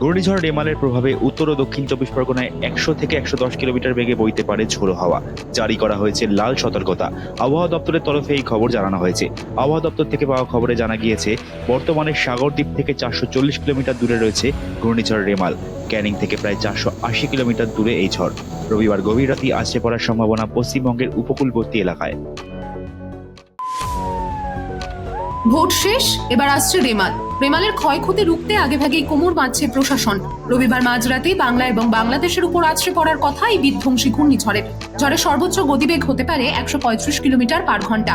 ঘূর্ণিঝড় রেমালের প্রভাবে উত্তর ও দক্ষিণ চব্বিশ পরগনায় একশো থেকে একশো দশ কিলোমিটার বেগে বইতে পারে ঝোড়ো হাওয়া। জারি করা হয়েছে লাল সতর্কতা। আবহাওয়া দপ্তরের তরফে এই খবর জানানো হয়েছে। আবহাওয়া দপ্তর থেকে পাওয়া খবরে জানা গিয়েছে, বর্তমানে সাগরদ্বীপ থেকে চারশো চল্লিশ কিলোমিটার দূরে রয়েছে ঘূর্ণিঝড় রেমাল। ক্যানিং থেকে প্রায় চারশো আশি কিলোমিটার দূরে এই ঝড়। রবিবার গভীর রাতে আছড়ে পড়ার সম্ভাবনা পশ্চিমবঙ্গের উপকূলবর্তী এলাকায়। ভোট শেষ, এবার আসছে রেমাল। রেমালের ক্ষয়ক্ষতি রুখতে আগেভাগেই কোমর বাঁধছে প্রশাসন। রবিবার মাঝরাতে বাংলা এবং বাংলাদেশের উপর আছড়ে পড়ার কথা এই বিধ্বংসী ঘূর্ণিঝড়ের ঝড়ের সর্বোচ্চ গতিবেগ হতে পারে একশো পঁয়ত্রিশ কিলোমিটার পার ঘণ্টা।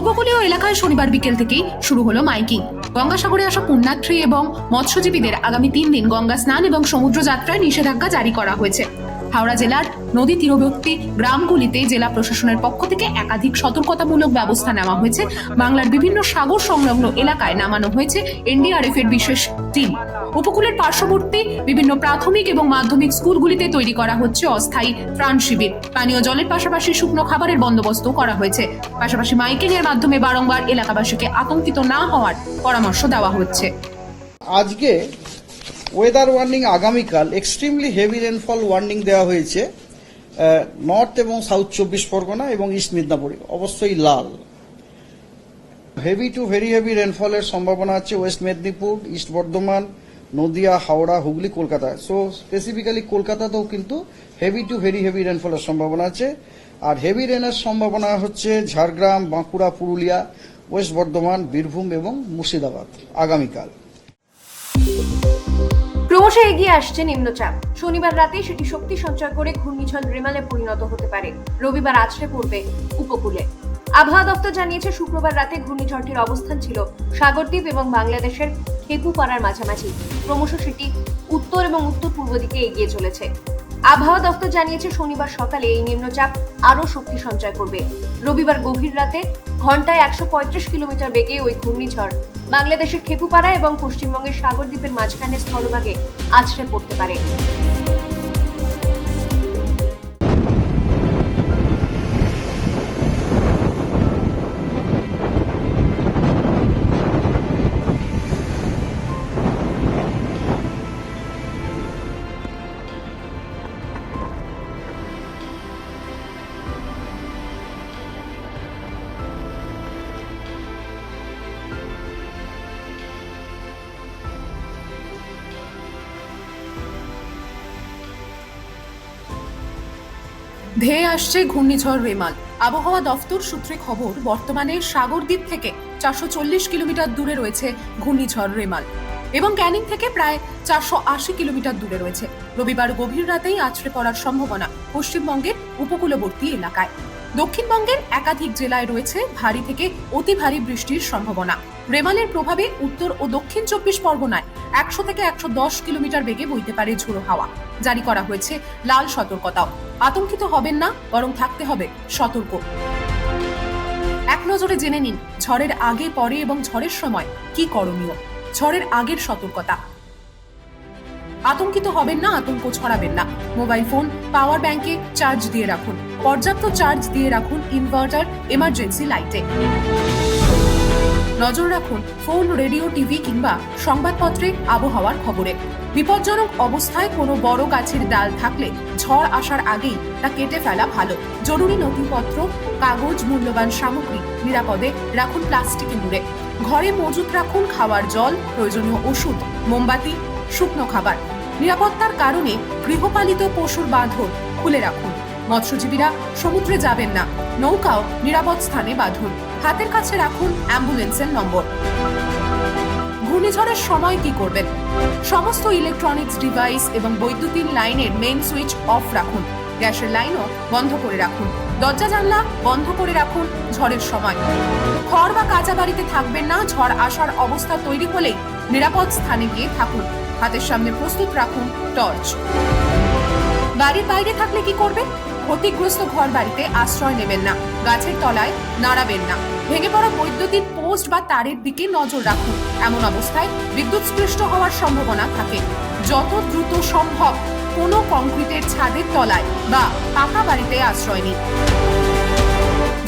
উপকূলীয় এলাকায় শনিবার বিকেল থেকেই শুরু হলো মাইকিং। গঙ্গাসাগরে আসা পুণ্যার্থী এবং মৎস্যজীবীদের আগামী তিন দিন গঙ্গা স্নান এবং সমুদ্র যাত্রায় নিষেধাজ্ঞা জারি করা হয়েছে। হাওড়া জেলার নদী তীরবর্তী গ্রামগুলিতে জেলা প্রশাসনের পক্ষ থেকে একাধিক সতর্কতামূলক ব্যবস্থা নেওয়া হয়েছে। বাংলার বিভিন্ন সাগর সংলগ্ন এলাকায় নামানো হয়েছে এনডিআরএফ এর বিশেষ টিম। উপকূলের পার্শ্ববর্তী বিভিন্ন প্রাথমিক এবং মাধ্যমিক স্কুলগুলিতে তৈরি করা হচ্ছে অস্থায়ী ত্রাণ শিবির। পানীয় জলের পাশাপাশি শুকনো খাবারের বন্দোবস্ত করা হয়েছে। পাশাপাশি মাইকিং এর মাধ্যমে বারংবার এলাকাবাসীকে আতঙ্কিত না হওয়ার পরামর্শ দেওয়া হচ্ছে। আজকে ওয়েদার ওয়ার্নিং আগামীকাল এক্সট্রিমলি হেভি রেনফল ওয়ার্নিং দেওয়া হয়েছে নর্থ এবং সাউথ চব্বিশ পরগনা এবং ইস্ট মিদনাপুরে, অবশ্যই লাল। হেভি টু ভেরি হেভি রেনফলের সম্ভাবনা আছে west Medinipur east Bardhaman, Nadia, Howrah, Hooghly, Kolkata. So specifically কলকাতাতেও কিন্তু হেভি টু ভেরি হেভি রেনফলের সম্ভাবনা আছে। আর হেভি রেনের সম্ভাবনা হচ্ছে ঝাড়গ্রাম, বাঁকুড়া, পুরুলিয়া ওয়েস্ট বর্ধমান, বীরভূম এবং মুর্শিদাবাদ আগামীকাল। ক্রমশ এগিয়ে আসছে নিম্নচাপ। শনিবার রাতে সেটি শক্তি সঞ্চয় করে ঘূর্ণিঝড় রেমালে পরিণত হতে পারে। রবিবার আছড়ে পড়বে উপকূলে। আবহাওয়া দপ্তর জানিয়েছে, শুক্রবার রাতে ঘূর্ণিঝড়টির অবস্থান ছিল সাগরদ্বীপ এবং বাংলাদেশের খেপুপাড়ার মাঝামাঝি। ক্রমশ সেটি উত্তর এবং উত্তর পূর্ব দিকে এগিয়ে চলেছে। আবহাওয়া দপ্তর জানিয়েছে, শনিবার সকালে এই নিম্নচাপ আরও শক্তি সঞ্চয় করবে। রবিবার গভীর রাতে ঘন্টায় একশো পঁয়ত্রিশ কিলোমিটার বেগে ওই ঘূর্ণিঝড় বাংলাদেশের খেপুপাড়া এবং পশ্চিমবঙ্গের সাগরদ্বীপের মাঝখানে স্থলভাগে আছড়ে পড়তে পারে। ধেয়ে আসছে ঘূর্ণিঝড় রেমাল। আবহাওয়া দফতর সূত্রে খবর, বর্তমানে সাগরদ্বীপ থেকে চারশো চল্লিশ কিলোমিটার দূরে রয়েছে ঘূর্ণিঝড় রেমাল এবং ক্যানিং থেকে প্রায় চারশো আশি কিলোমিটার দূরে রয়েছে। রবিবার গভীর রাতেই আছড়ে পড়ার সম্ভাবনা পশ্চিমবঙ্গের উপকূলবর্তী এলাকায়। দক্ষিণবঙ্গের একাধিক জেলায় রয়েছে ভারী থেকে অতি ভারী বৃষ্টির সম্ভাবনা। রেমালের প্রভাবে উত্তর ও দক্ষিণ চব্বিশ পরগনায় একশো থেকে একশো দশ কিলোমিটার বেগে বইতে পারে ঝোড়ো হাওয়া। জারি করা হয়েছে লাল সতর্কতাও। আতঙ্কিত হবেন না, বরং থাকতে হবে সতর্ক। এক নজরে জেনে নিন, ঝড়ের আগে, পরে এবং ঝড়ের সময় কি করণীয়? ঝড়ের আগের সতর্কতা। আতঙ্কিত হবেন না, আতঙ্ক ছড়াবেন না। মোবাইল ফোন, পাওয়ার ব্যাংকে চার্জ দিয়ে রাখুন। পর্যাপ্ত চার্জ দিয়ে রাখুন ইনভার্টার, এমার্জেন্সি লাইটে। নজর রাখুন ফোন, রেডিও, টিভি কিংবা সংবাদপত্রে আবহাওয়ার খবরে। বিপজ্জনক অবস্থায় কোনো বড় গাছের ডাল থাকলে ঝড় আসার আগেই তা কেটে ফেলা ভালো। জরুরি নথিপত্র, কাগজ, মূল্যবান সামগ্রী নিরাপদে রাখুন প্লাস্টিকে মুড়ে। ঘরে মজুত রাখুন খাওয়ার জল, প্রয়োজনীয় ওষুধ, মোমবাতি, শুকনো খাবার। নিরাপত্তার কারণে গৃহপালিত পশুর বাঁধন খুলে রাখুন। মৎস্যজীবীরা সমুদ্রে যাবেন না। নৌকাও নিরাপদ স্থানে বাঁধুন। হাতের কাছে রাখুন অ্যাম্বুলেন্সের নম্বর। ঘূর্ণিঝড়ের সময় কি করবেন? সমস্ত ইলেকট্রনিক্স ডিভাইস এবং বৈদ্যুতিন লাইনের মেইন সুইচ অফ রাখুন। গ্যাসের লাইনও বন্ধ করে রাখুন। দরজা জানলা বন্ধ করে রাখুন ঝড়ের সময়। খড় বা কাঁচা বাড়িতে থাকবেন না, ঝড় আসার অবস্থা তৈরি হলেই নিরাপদ স্থানে গিয়ে থাকুন। হাতের সামনে প্রস্তুত রাখুন টর্চ। বাড়ির বাইরে থাকলে কি করবেন? ক্ষতিগ্রস্ত ঘর বাড়িতে আশ্রয় নেবেন না। গাছের তলায় নাড়াবেন না। ভেঙে পড়া বৈদ্যুতিন পোস্ট বা তারের দিকে নজর রাখুন। এমন অবস্থায় বিদ্যুৎস্পৃষ্ট হওয়ার সম্ভাবনা থাকে। যত দ্রুত সম্ভব কোনো কংক্রিটের ছাদের তলায় বা পাকা বাড়িতে আশ্রয় নিন।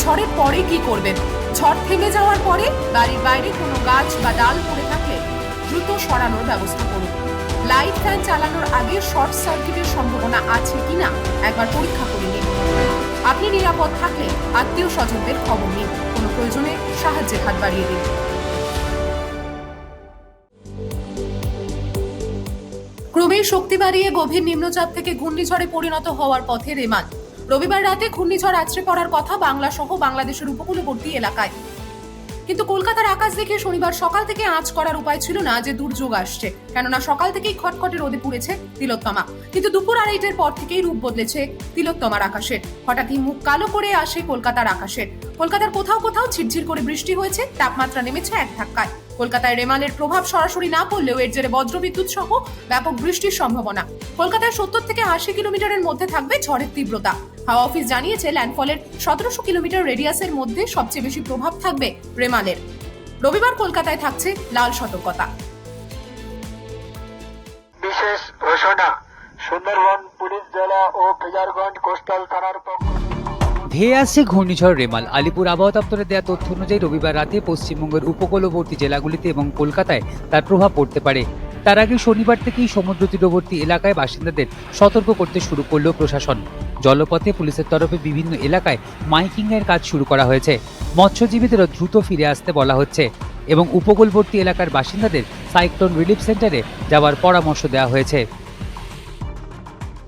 ঝড়ের পরে কি করবেন? ঝড় থেমে যাওয়ার পরে বাড়ির বাইরে কোনো গাছ বা ডাল পড়ে থাকলে দ্রুত সরানোর ব্যবস্থা করুন। লাইট ফ্যান চালানোর আগে শর্ট সার্কিটের সম্ভাবনা আছে কিনা একবার পরীক্ষা করে নিন। আপনি নিরাপদ থাকলে আত্মীয় স্বজনদের খবর নিন। প্রয়োজনে সাহায্যের হাত বাড়িয়ে দিন। ক্রমেই শক্তি বাড়িয়ে গভীর নিম্নচাপ থেকে ঘূর্ণিঝড়ে পরিণত হওয়ার পথে রেমান রবিবার রাতে ঘূর্ণিঝড় আছড়ে পড়ার কথা বাংলা সহ বাংলাদেশের উপকূলবর্তী এলাকায়। কিন্তু কলকাতার আকাশ দেখে শনিবার সকাল থেকে আঁচ করার উপায় ছিল না যে দুর্যোগ আসছে। কেননা সকাল থেকেই খটখটে রোদে পুড়েছে তিলোত্তমা। কিন্তু দুপুর আড়াইটের পর থেকেই রূপ বদলেছে তিলোত্তমার আকাশের। হঠাৎই মুখ কালো করে আসে কলকাতার আকাশের। কলকাতার কোথাও কোথাও ঝিরঝির করে বৃষ্টি হয়েছে, তাপমাত্রা নেমেছে এক ধাক্কায়। কলকাতায় রেমালের প্রভাব সরাসরি না পড়লেও এর জেরে বজ্রবিদ্যুৎ সহ ব্যাপক বৃষ্টির সম্ভাবনা। কলকাতায় সত্তর থেকে আশি কিলোমিটারের মধ্যে থাকবে ঝড়ের তীব্রতা। হাওয়া অফিস জানিয়েছে ল্যান্ডফলের সতেরোশো কিলোমিটার রেডিয়াসের মধ্যে সবচেয়ে বেশি প্রভাব থাকবে রেমালের। রবিবার কলকাতায় থাকছে লাল সতর্কতা। বিশেষ ঘোষণা সুন্দরবন পুলিশ জেলা ও ফিজারগঞ্জ কোস্টাল থানার পক্ষ ধেয়ে আসছে ঘূর্ণিঝড় রেমাল। আলিপুর আবহাওয়া দপ্তরের দেওয়া তথ্য অনুযায়ী রবিবার রাতে পশ্চিমবঙ্গের উপকূলবর্তী জেলাগুলিতে এবং কলকাতায় তার প্রভাব পড়তে পারে। তার আগে শনিবার থেকেই সমুদ্র তীরবর্তী এলাকায় বাসিন্দাদের সতর্ক করতে শুরু করল প্রশাসন। জলপথে পুলিশের তরফে বিভিন্ন এলাকায় মাইকিংয়ের কাজ শুরু করা হয়েছে। মৎস্যজীবীদেরও দ্রুত ফিরে আসতে বলা হচ্ছে এবং উপকূলবর্তী এলাকার বাসিন্দাদের সাইক্লোন রিলিফ সেন্টারে যাওয়ার পরামর্শ দেওয়া হয়েছে।